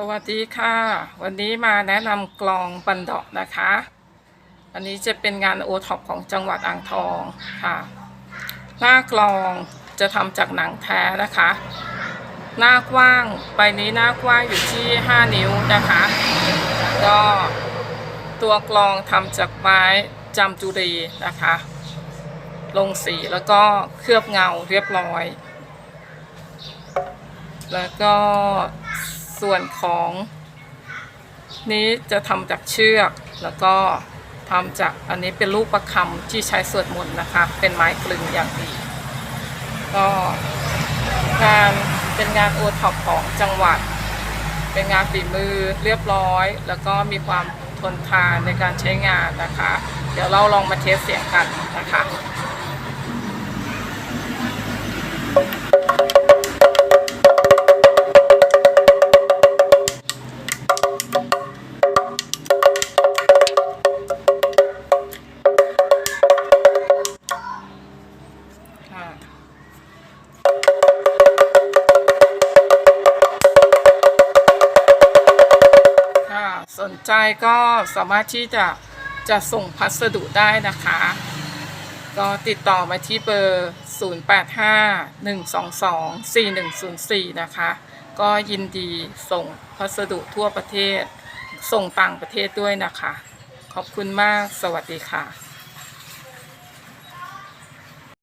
สวัสดีค่ะ วันนี้มาแนะนำกลองบันดอกนะคะ อันนี้จะเป็นงานโอท็อปของจังหวัดอ่างทองค่ะ หน้ากลองจะทำจากหนังแท้นะคะ หน้ากว้างใบนี้หน้ากว้างอยู่ที่ 5 นิ้วนะคะ ก็ตัวกลองทำจากไม้จำจุรีนะคะ ลงสีแล้วก็เคลือบเงาเรียบร้อย แล้วก็ ส่วนของนี้จะทำจากเชือกแล้วก็ทำจากอันนี้เป็นลูกประคำที่ใช้สวดมนต์นะคะ เป็นไม้กลึงอย่างดี ก็งานเป็นงานโอท็อปของจังหวัด เป็นงานฝีมือเรียบร้อย แล้วก็มีความทนทานในการใช้งานนะคะ เดี๋ยวเราลองมาเทสเสียงกันนะคะค่ะ สนใจก็สามารถที่จะจะส่งพัสดุได้นะคะ ก็ติดต่อมาที่เบอร์ 0851224104 นะคะ ก็ยินดีส่งพัสดุทั่วประเทศ ส่งต่างประเทศด้วยนะคะ ขอบคุณมาก สวัสดีค่ะ